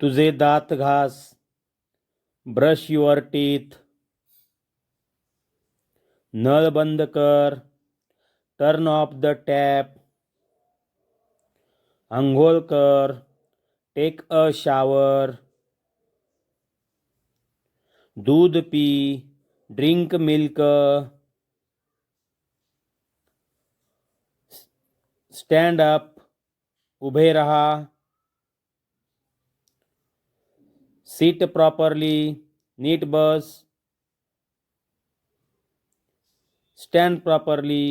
तुझे दात घास, ब्रश युअर टीथ नळ बंद कर टर्न ऑफ़ द टॅप आंघोळ कर टेक अ शावर दूध पी ड्रिंक मिल्क स्टँड अप उभे रहा सीट प्रॉपरली नीट बस स्टँड प्रॉपरली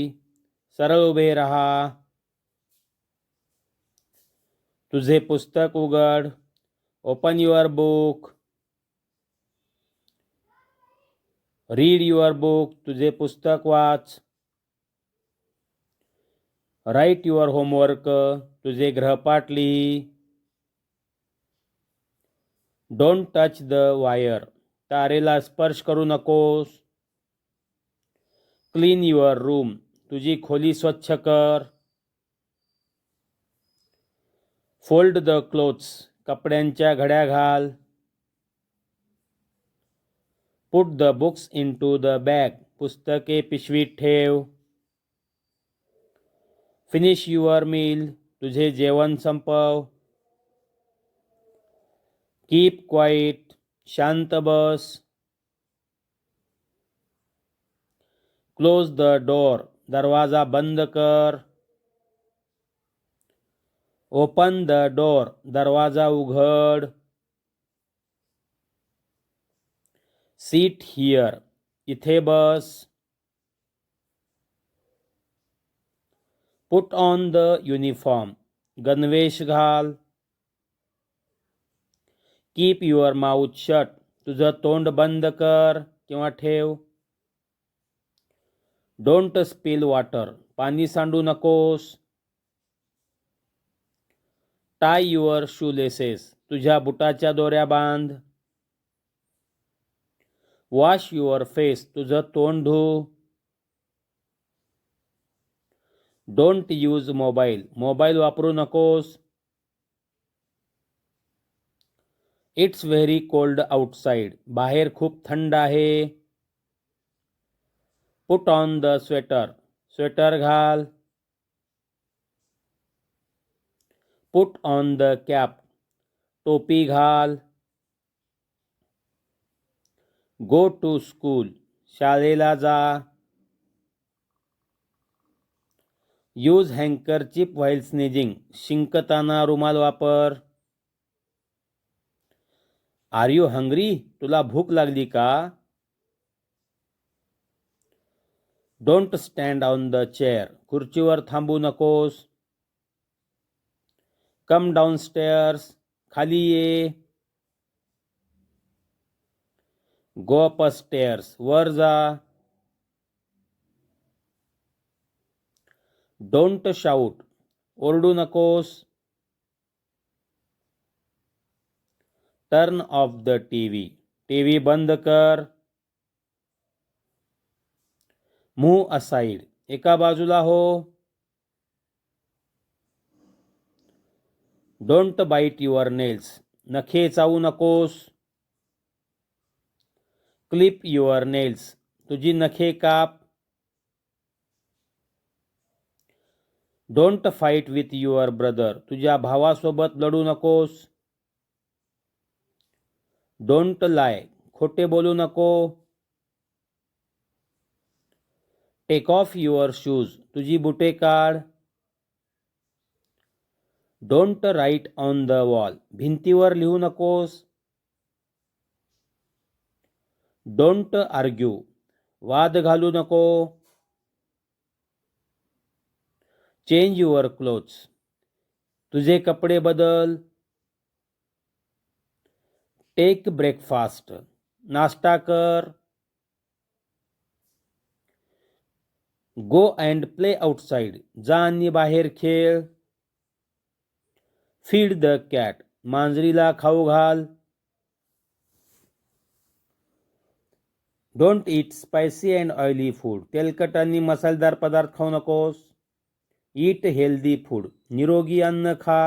सरळ उभे रहा तुझे पुस्तक उघड open your book read your book तुझे पुस्तक वाच राईट युअर होमवर्क तुझे गृहपाठ लिही. डोंट टच द वायर तारेला स्पर्श करू नकोस. क्लीन युअर रूम तुझी खोली स्वच्छ कर. फोल्ड द क्लोथ्स कपड्यांच्या घड्या घाल. Put the books into the bag पुस्तके पिशवीत ठेव. फिनिश युअर मील तुझे जेवण संपव. कीप क्वाइट शांत बस। क्लोज द डोर दरवाज़ा बंद कर। ओपन द डोर दरवाज़ा उघड। सीट हियर इथे बस। पुट ऑन द युनिफॉर्म गणवेश घाल। कीप युअर माउथ शट तुझं तोंड बंद कर किंवा ठेव. डोंट स्पिल वॉटर पाणी सांडू नकोस. टाय युअर शू लेसेस तुझ्या बुटाच्या दोऱ्या बांध. वॉश युअर फेस तुझं तोंड धू. डोंट यूज मोबाईल मोबाईल वापरू नकोस. इट्स व्हेरी कोल्ड आउटसाईड बाहेर खूप थंड आहे. Put on the sweater sweater घाल. पुट ऑन द कॅप टोपी घाल. गो टू स्कूल शाळेला जा. यूज हँकरचिप व्हाईल स्नेजिंग शिंकताना रुमाल वापर. आर यू हंग्री तुला भूक लागली का? Don't stand on the chair खुर्चीवर थांबू नकोस. कम डाऊन स्टेअर्स खाली ये. गो अप स्टेअर्स वर जा. डोंट शाऊट ओरडू नकोस. Turn off the T V T V बंद कर. मूव असाईड एका बाजूला हो. डोंट बाईट युअर नेल्स नखे चावू नकोस. क्लिप युअर नेल्स तुझी नखे काप. Don't fight with your brother तुझ्या भावासोबत लढू नकोस. Don't lie. खोटे बोलू नको. Take off your shoes. तुझी बुटे काढ. Don't write on the wall. भिंतीवर लिहू नकोस. Don't argue. वाद घालू नको. Change your clothes. तुझे कपडे बदल. टेक ब्रेकफास्ट नाश्ता कर. गो अँड प्ले आउटसाईड जा आणि बाहेर खेळ. फीड द कॅट मांजरीला खाऊ घाल. Don't eat spicy and oily food तेलकट आणि मसालेदार पदार्थ खाऊ नकोस. ईट हेल्दी फूड निरोगी अन्न खा.